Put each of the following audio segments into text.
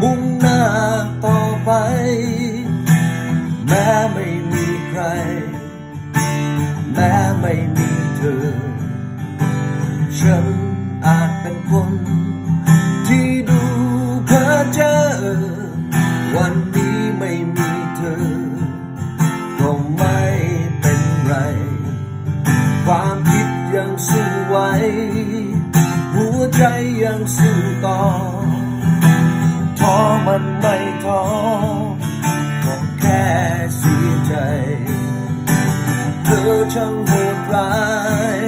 มุ่งหน้าต่อไป แม้ไม่มีใคร แม้ไม่มีเธอ ฉันอาจเป็นคน ที่ดูเพ้อเจอวันนี้ไม่มีเธอ ก็ไม่เป็นไร ความคิดยังสู้ไวหัวใจยังสู้ต่อ มันไม่ท้อก็แค่เสียใจเธอช่างโหดร้าย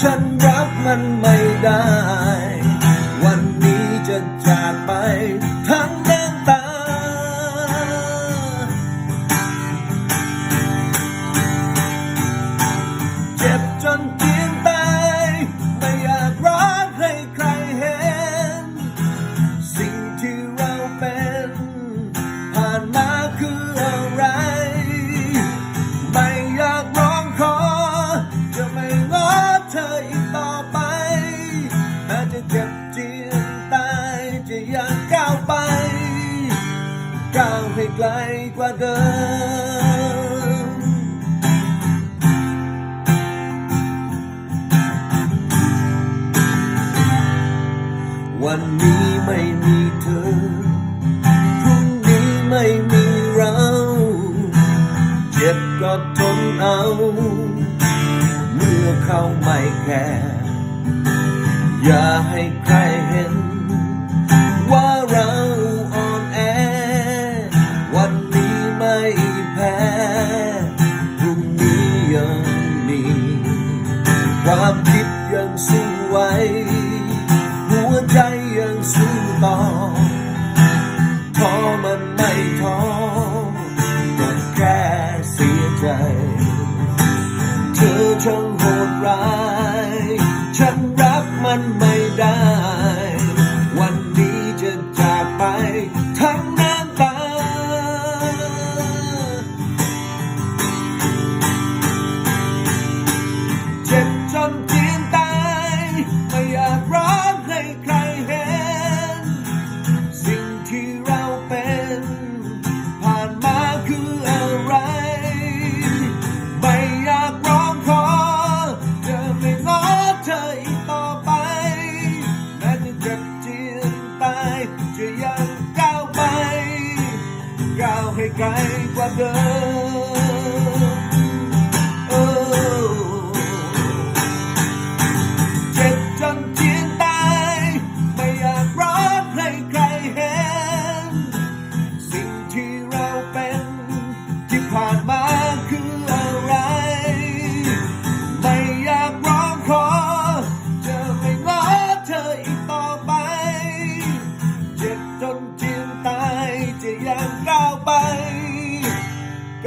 ฉันรับมันไม่ได้ วันนี้จะจากไป เจียนตายจะยังก้าวไป ก้าวให้ไกลกว่าเดิม วันนี้ไม่มีเธอ พรุ่งนี้ไม่มีเรา เจ็บก็ทนเอา เมื่อเขาไม่แคร์ อย่าให้ใครเห็น ว่าเราอ่อนแอ วันนี้ไม่แพ้พรุ่งนี้ยังมีความคิดยังสู้ไหวหัวใจยังสู้ต่อท้อมันไม่ท้อก็แค่เสียใจ เธอช่างโหดร้ายฉัน รับมั ให้ไกลกว่าเดิม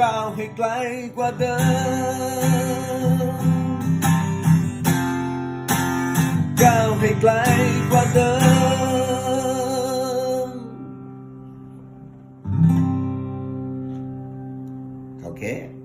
cao hịch lại qua đời cao hịch lại qua đời Okay.